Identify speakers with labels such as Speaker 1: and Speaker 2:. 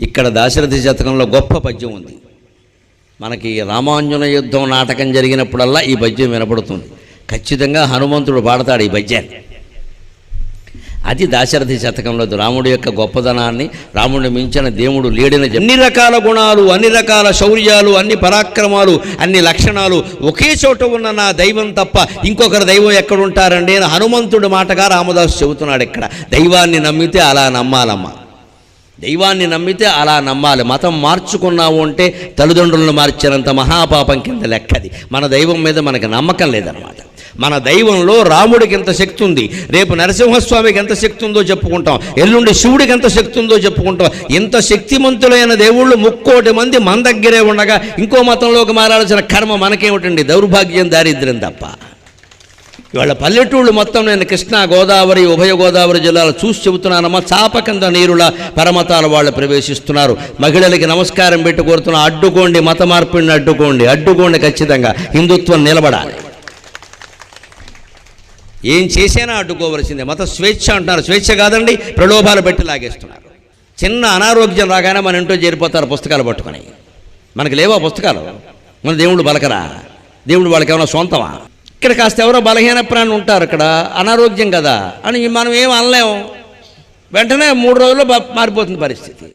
Speaker 1: ఇక్కడ దాశరథి శతకంలో గొప్ప పద్యం ఉంది. మనకి రామాంజన యుద్ధం నాటకం జరిగినప్పుడల్లా ఈ పద్యం వినపడుతుంది. ఖచ్చితంగా హనుమంతుడు పాడతాడు ఈ పద్యాన్ని. అది దాశరథి శతకంలో రాముడి యొక్క గొప్పదనాన్ని రాముడిని మించిన దేవుడు లేడిన అన్ని రకాల గుణాలు అన్ని రకాల శౌర్యాలు అన్ని పరాక్రమాలు అన్ని లక్షణాలు ఒకే చోట ఉన్న నా దైవం తప్ప ఇంకొకరి దైవం ఎక్కడుంటారండి హనుమంతుడి మాటగా రామదాసు చెబుతున్నాడు ఇక్కడ. దైవాన్ని నమ్మితే అలా నమ్మాలమ్మా. దైవాన్ని నమ్మితే అలా నమ్మాలి. మతం మార్చుకున్నావు అంటే తల్లిదండ్రులను మార్చినంత మహాపాపం కింద లెక్కది. మన దైవం మీద మనకు నమ్మకం లేదనమాట మన దైవంలో రాముడికి ఎంత శక్తి ఉంది? రేపు నరసింహస్వామికి ఎంత శక్తి ఉందో చెప్పుకుంటాం. ఎల్లుండి శివుడికి ఎంత శక్తి ఉందో చెప్పుకుంటాం. ఇంత శక్తిమంతులైన దేవుళ్ళు ముక్కోటి మంది మన దగ్గరే ఉండగా ఇంకో మతంలోకి మారాల్సిన కర్మ మనకేమిటండి? దౌర్భాగ్యం దారిద్ర్యం తప్ప. ఇవాళ పల్లెటూళ్ళు మొత్తం నేను కృష్ణా గోదావరి ఉభయ గోదావరి జిల్లాలో చూసి చెబుతున్నానమ్మా. చాప కింద నీరుల పరమతాల వాళ్ళు ప్రవేశిస్తున్నారు. మహిళలకి నమస్కారం పెట్టి కోరుతున్నా అడ్డుకోండి మత మార్పిడిని అడ్డుకోండి. అడ్డుకోండి ఖచ్చితంగా. హిందుత్వం నిలబడాలి. ఏం చేసినా అడ్డుకోవలసిందే. మత స్వేచ్ఛ అంటున్నారు. స్వేచ్ఛ కాదండి ప్రలోభాలు పెట్టి లాగేస్తున్నారు. చిన్న అనారోగ్యం రాగానే మన ఇంట్లో చేరిపోతారు పుస్తకాలు పట్టుకొని. మనకి లేవా పుస్తకాలు? మన దేవుడు బలకరా? దేవుడు వాళ్ళకి ఏమైనా సొంతమా? ఇక్కడ కాస్త ఎవరో బలహీన ప్రాణి ఉంటారు ఇక్కడ అనారోగ్యం కదా అని మనం ఏం అనలేము వెంటనే మూడు రోజుల్లో మారిపోతుంది పరిస్థితి.